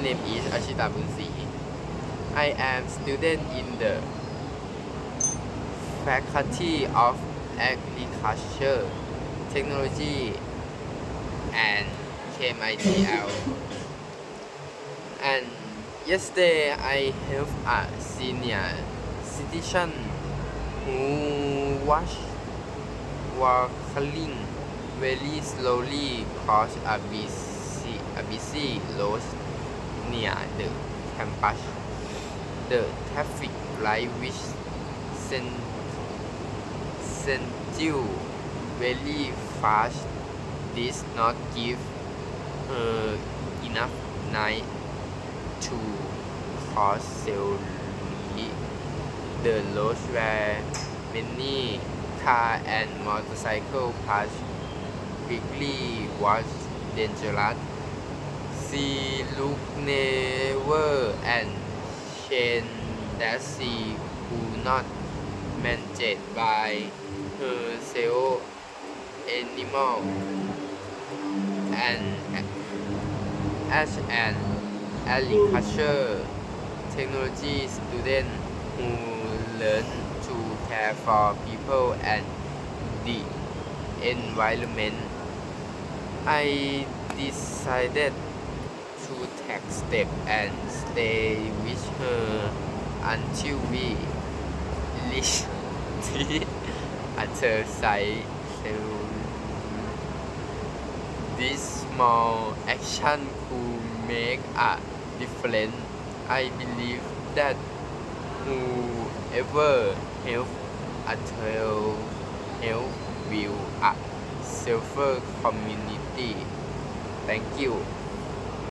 name is Ashita Bunsi. I am student in the Faculty of Agriculture, Technology, and KMITL. And yesterday I helped a senior citizen who was walking very slowly across a busy, a busy road the campus. The traffic light which sent, sent you very fast did not give her enough night to cross safely the road where many car and motorcycle passed quickly was dangerous. She looked never and changed that she could not manage by herself anymore. And as an agriculture technology student who learned to care for people and the environment, I decided to take steps and stay with her until we reached the other side. This small action could make a difference. I believe that whoever help a child help will uh, a safer community. Thank you.